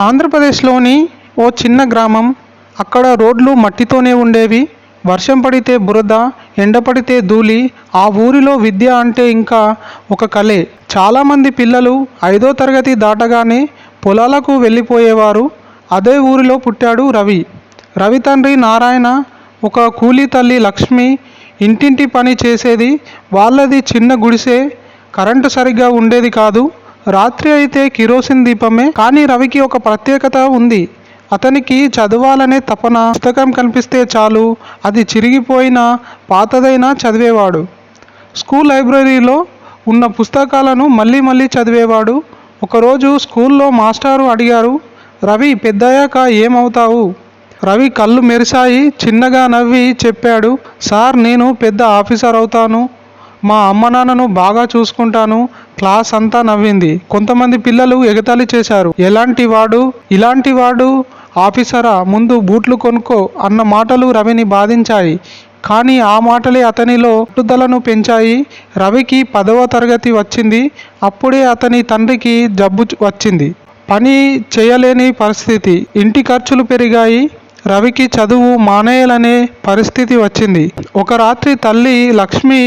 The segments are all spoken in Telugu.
ఆంధ్రప్రదేశ్లోని ఓ చిన్న గ్రామం. అక్కడ రోడ్లు మట్టితోనే ఉండేవి. వర్షం పడితే బురద ఎండ పడితే ధూళి. ఆ ఊరిలో విద్య అంటే ఇంకా ఒక కలే. చాలామంది పిల్లలు ఐదో తరగతి దాటగానే పొలాలకు వెళ్ళిపోయేవారు. అదే ఊరిలో పుట్టాడు రవి. రవి తండ్రి నారాయణ ఒక కూలీ తల్లి లక్ష్మి. ఇంటింటి పని చేసేది వాళ్ళది చిన్న గుడిసె. కరెంటు సరిగ్గా ఉండేది కాదు. రాత్రి అయితే కిరోసిన్ దీపమే కానీ రవికి ఒక ప్రత్యేకత ఉంది. అతనికి చదవాలనే తపన పుస్తకం కనిపిస్తే చాలు అది చిరిగిపోయిన పాతదైనా చదివేవాడు. స్కూల్ లైబ్రరీలో ఉన్న పుస్తకాలను మళ్ళీ మళ్ళీ చదివేవాడు. ఒకరోజు స్కూల్లో మాస్టారు అడిగారు రవి పెద్దయ్యాక ఏమవుతావు? రవి కళ్ళు మెరిశాయి చిన్నగా నవ్వి చెప్పాడు సార్ నేను పెద్ద ఆఫీసర్ అవుతాను. మా అమ్మ నాన్నను బాగా చూసుకుంటాను. క్లాస్ అంతా నవ్వింది. కొంతమంది పిల్లలు ఎగతాళి చేశారు. ఎలాంటి వాడు? ఇలాంటి వాడు? ఆఫీసరా? ముందు బూట్లు కొనుక్కో అన్న మాటలు రవిని బాధించాయి. కానీ ఆ మాటలే అతనిలో పట్టుదలను పెంచాయి. రవికి పదవ తరగతి వచ్చింది. అప్పుడే అతని తండ్రికి జబ్బు వచ్చింది. పని చేయలేని పరిస్థితి. ఇంటి ఖర్చులు పెరిగాయి. రవికి చదువు మానేయాలనే పరిస్థితి వచ్చింది. ఒక రాత్రి తల్లి లక్ష్మి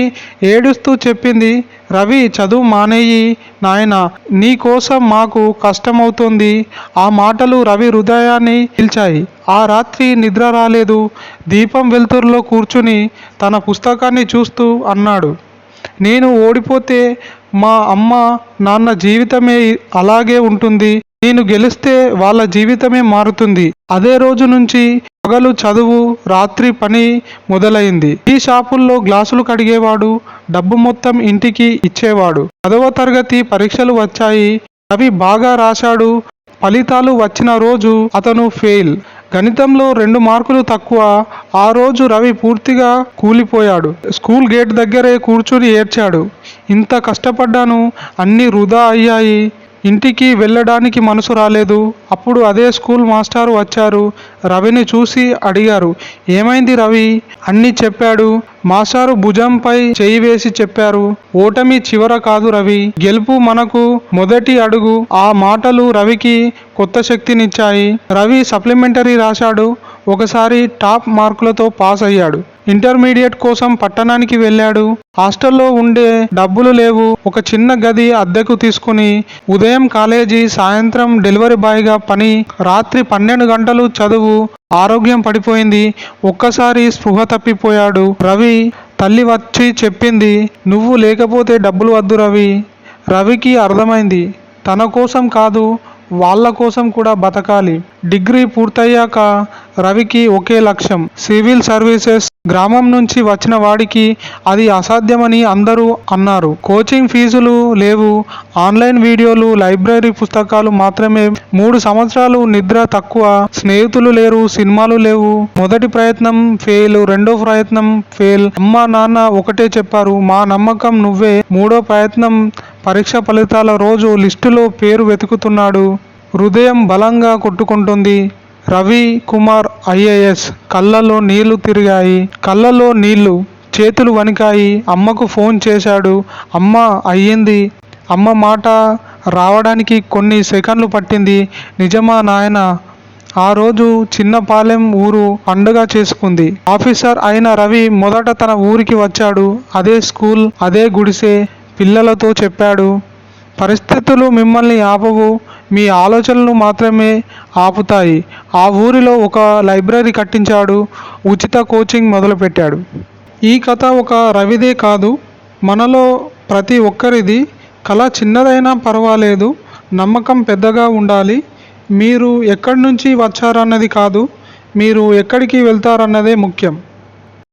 ఏడుస్తూ చెప్పింది రవి చదువు మానేయి నాయన నీ కోసం మాకు కష్టమవుతుంది. ఆ మాటలు రవి హృదయాన్ని పిలిచాయి ఆ రాత్రి నిద్ర రాలేదు. దీపం వెలుతురులో కూర్చుని తన పుస్తకాన్ని చూస్తూ అన్నాడు. నేను ఓడిపోతే మా అమ్మ నాన్న జీవితమే అలాగే ఉంటుంది. నేను గెలిస్తే వాళ్ళ జీవితమే మారుతుంది. అదే రోజు నుంచి పగలు చదువు రాత్రి పని మొదలైంది. ఈ షాపుల్లో గ్లాసులు కడిగేవాడు డబ్బు మొత్తం ఇంటికి ఇచ్చేవాడు. పదవ తరగతి పరీక్షలు వచ్చాయి. రవి బాగా రాశాడు. ఫలితాలు వచ్చిన రోజు అతను ఫెయిల్. గణితంలో రెండు మార్కులు తక్కువ. ఆ రోజు రవి పూర్తిగా కూలిపోయాడు. స్కూల్ గేట్ దగ్గరే కూర్చుని ఏడ్చాడు. ఇంత కష్టపడ్డాను. అన్నీ వృధా అయ్యాయి. ఇంటికి వెళ్ళడానికి మనసు రాలేదు. అప్పుడు అదే స్కూల్ మాస్టారు వచ్చారు. రవిని చూసి అడిగారు ఏమైంది రవి? అన్ని చెప్పాడు. మాస్టారు భుజంపై చేయి వేసి చెప్పారు ఓటమి చివర కాదు రవి. గెలుపు మనకు మొదటి అడుగు. ఆ మాటలు రవికి కొత్త శక్తినిచ్చాయి. రవి సప్లిమెంటరీ రాశాడు. ఒకసారి టాప్ మార్కులతో పాస్ అయ్యాడు. ఇంటర్మీడియట్ కోసం పట్టణానికి వెళ్ళాడు. హాస్టల్లో ఉండే డబ్బులు లేవు. ఒక చిన్న గది అద్దెకు తీసుకుని ఉదయం కాలేజీ సాయంత్రం డెలివరీ బాయ్గా పని రాత్రి పన్నెండు గంటలు చదువు ఆరోగ్యం పడిపోయింది. ఒక్కసారి స్పృహ తప్పిపోయాడు. రవి తల్లి వచ్చి చెప్పింది నువ్వు లేకపోతే డబ్బులు వద్దు రవి. రవికి అర్థమైంది. తన కోసం కాదు వాళ్ళ కోసం కూడా బతకాలి. డిగ్రీ పూర్తయ్యాక రవికి ఒకే లక్ష్యం సివిల్ సర్వీసెస్. గ్రామం నుంచి వచ్చిన వాడికి అది అసాధ్యమని అందరూ అన్నారు. కోచింగ్ ఫీజులు లేవు. ఆన్లైన్ వీడియోలు లైబ్రరీ పుస్తకాలు మాత్రమే. మూడు సంవత్సరాలు నిద్ర తక్కువ. స్నేహితులు లేరు సినిమాలు లేవు. మొదటి ప్రయత్నం ఫెయిల్ రెండో ప్రయత్నం ఫెయిల్. అమ్మ నాన్న ఒకటే చెప్పారు. మా నమ్మకం నువ్వే. మూడో ప్రయత్నం పరీక్ష ఫలితాల రోజు లిస్టులో పేరు వెతుకుతున్నాడు. హృదయం బలంగా కొట్టుకుంటుంది. రవి కుమార్ ఐఏఎస్. కళ్ళలో నీళ్ళు తిరిగాయి. కళ్ళలో నీళ్ళు. చేతులు వణికాయి. అమ్మకు ఫోన్ చేశాడు. అమ్మ అయ్యింది. అమ్మ మాట రావడానికి కొన్ని సెకండ్లు పట్టింది. నిజమా నాయన? ఆ రోజు చిన్నపాలెం ఊరు పండుగ చేసుకుంది. ఆఫీసర్ అయిన రవి మొదట తన ఊరికి వచ్చాడు. అదే స్కూల్ అదే గుడిసె. పిల్లలతో చెప్పాడు. పరిస్థితులు మిమ్మల్ని ఆపవు. మీ ఆలోచనలు మాత్రమే ఆపుతాయి. ఆ ఊరిలో ఒక లైబ్రరీ కట్టించాడు. ఉచిత కోచింగ్ మొదలుపెట్టాడు. ఈ కథ ఒక రవిదే కాదు. మనలో ప్రతి ఒక్కరిది కళ చిన్నదైనా పర్వాలేదు. నమ్మకం పెద్దగా ఉండాలి. మీరు ఎక్కడి నుంచి వచ్చారన్నది కాదు. మీరు ఎక్కడికి వెళ్తారన్నదే ముఖ్యం.